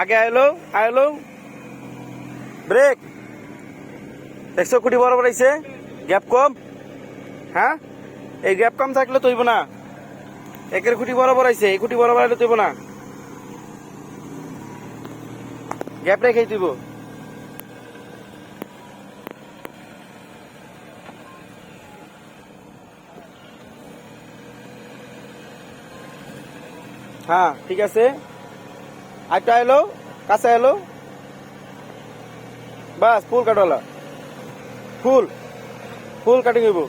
আগে আইলো আইলো। ব্রেক দেখছ কুটি বড় বড় আইছে। গ্যাপ কম। হ্যাঁ? এই গ্যাপ কম থাকলে তৈব না। একের খুঁটি বরাবর আইছে, এই খুঁটি বরাবর আইলে তৈব না। গ্যাপ রেখেই তুইব হ্যাঁ ঠিক আছে। আরেকটা এলো, কাছে এলো। বাস, ফুল কাটলা। ফুল ফুল কাটিং হইব।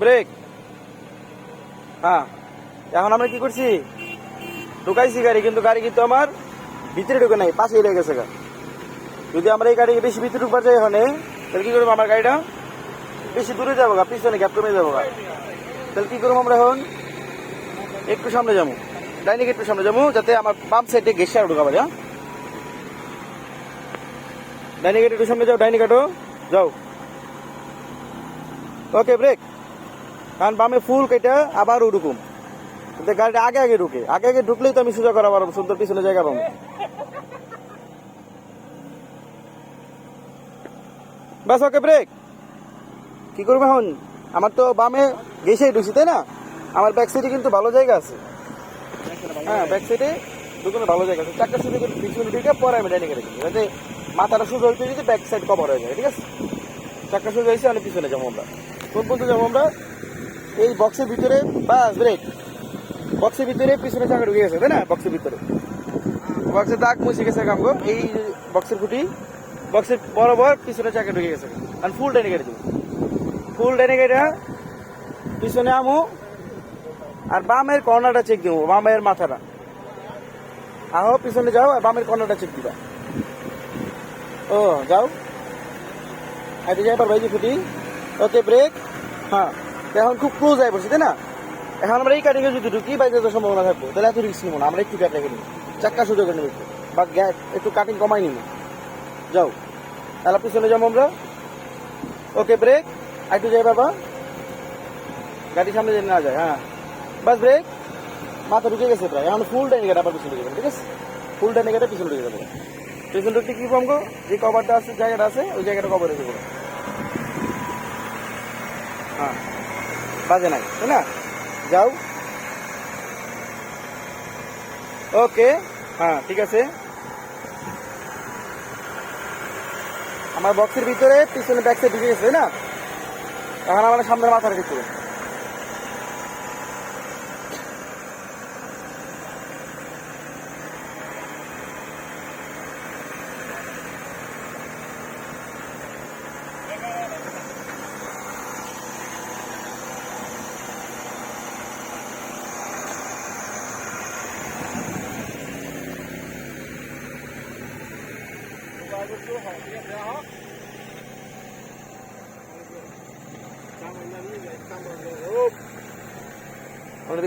ব্রেক। হ্যাঁ এখন আমরা কি করছি? ঢুকাইছি গাড়ি, কিন্তু গাড়ি কিন্তু আমার ভিতরে ঢুকে নাই পাশে রয়ে গেছে গা। যদি আমরা এই গাড়ি বেশি ভিতরে ঢুকবার যাই এখানে, তাহলে কি করব আমার গাড়িটা? বেশি দূরে যাব গা, পিছনে গ্যাপ কমে যাব গা। তাহলে কি করব আমরা এখন? একটু সামনে যাব। ডাইনিক একটু সামনে যাব, যাতে আমার পাম্প সাইডে গেসে আর ঢুকা পারে হ্যাঁ? ডাইনিক একটু সামনে যাও ডাইনিক কাটো যাও। ওকে ব্রেক কারণ বামে ফুল কেটে আবার ঢুকুম। গাড়িটা আগে আগে ঢুকে। আগে আগে ঢুকলেই তো আমি সোজা করা পারব, সুন্দর পিছনে জায়গা পাবো। বাস ওকে ব্রেক কি করব এখন? আমার তো বামে গেছেই ঢুকছি, তাই না? আমার ব্যাক সাইডে কিন্তু ভালো জায়গা আছে। হ্যাঁ ব্যাক সাইডে ঢুকানো ভালো জায়গা আছে। চারটা শুধু পিছনে ঢুকে পরে আমি ডাইনিকে রেখেছি যাতে মাথাটা সোজা হইতে যদি ব্যাক সাইড কভার হয়ে যায়, ঠিক আছে? চারটা সোজা হয়েছে, আমি পিছনে যাব আমরা। কোন পর্যন্ত যাব আমরা, এই বক্সের ভিতরে, বাস ব্রেক বক্সের ভিতরে পিছনে চাকা ঢুকে গেছে, তাই না? বক্সের ভিতরে। বক্সের দাগ মুছে গেছে কামগো এই বক্সের খুঁটি বক্সের বরাবর পিছনে চাকা ঢুকে গেছে আর ফুল ডাইনে কেটে ফুল ডাইনে পিছনে আমু আর বামের কর্নারটা চেক দিব বামের মাথাটা। আহো, পিছনে যাও আর বামের কর্নারটা চেক দিবা। ও, যাও। হাইটে যাই পারবা এই যে ওকে ব্রেক হ্যাঁ এখন খুব ক্লোজ আই পড়ছে, তাই না? এখন আমরা এই কাটিংয়ে যদি ঢুকি, বাইরে যেতে সম্ভাবনা থাকব। তাহলে এত রিস্ক নিবো না, আমরা একটু গ্যাপ রেখে নিবো। চাক্কা সুযোগ নেব একটু। বা গ্যাপ একটু কাটিং কমাই নিবো। যাও। তাহলে পিছনে যাব আমরা। ওকে ব্রেক একটু যাই বাবা। গাড়ি সামনে যেন না যায় হ্যাঁ। বাস ব্রেক, মাথা ঢুকে গেছে প্রায়। এখন ফুল ডাইনে গেটা আবার পিছনে ঢুকে যাবে, ঠিক আছে? ফুল ডাইনে গেটা পিছনে ঢুকে যাবে। পিছনে ঢুকতে কি কমবো যে কভারটা আছে, জায়গাটা আছে, ওই জায়গাটা কভার হয়ে হ্যাঁ বাজে নাই, তাই না? যাও। ওকে হ্যাঁ ঠিক আছে। আমার বক্সের ভিতরে, পিছনে সাইড ঢুকে গেছে না? এখন আমার সামনের মাথাটা ঠিক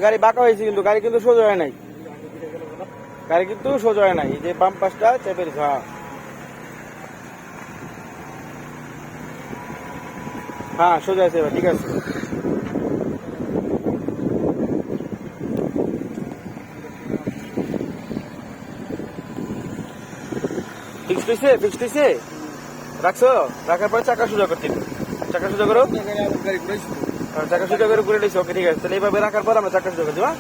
গাড়ি বাঁকা হয়েছে কিন্তু গাড়ি কিন্তু সোজা হয় নাই। গাড়ি কিন্তু সোজা হয় নাই। যে বাম পাশটা চেপের ঘা হ্যাঁ সোজা আছে এবার, ঠিক আছে। ফিক্সড হয়েছে ফিক্সড হয়েছে রাখছো? রাখার পরে চাকা সোজা করতে। চাকা সোজা করো। চাকা সোজা করে ঘুরে নিয়েছি ওকে ঠিক আছে। তাহলে এইভাবে রাখার পর আমরা চাকা সোজা করে দেবো হ্যাঁ?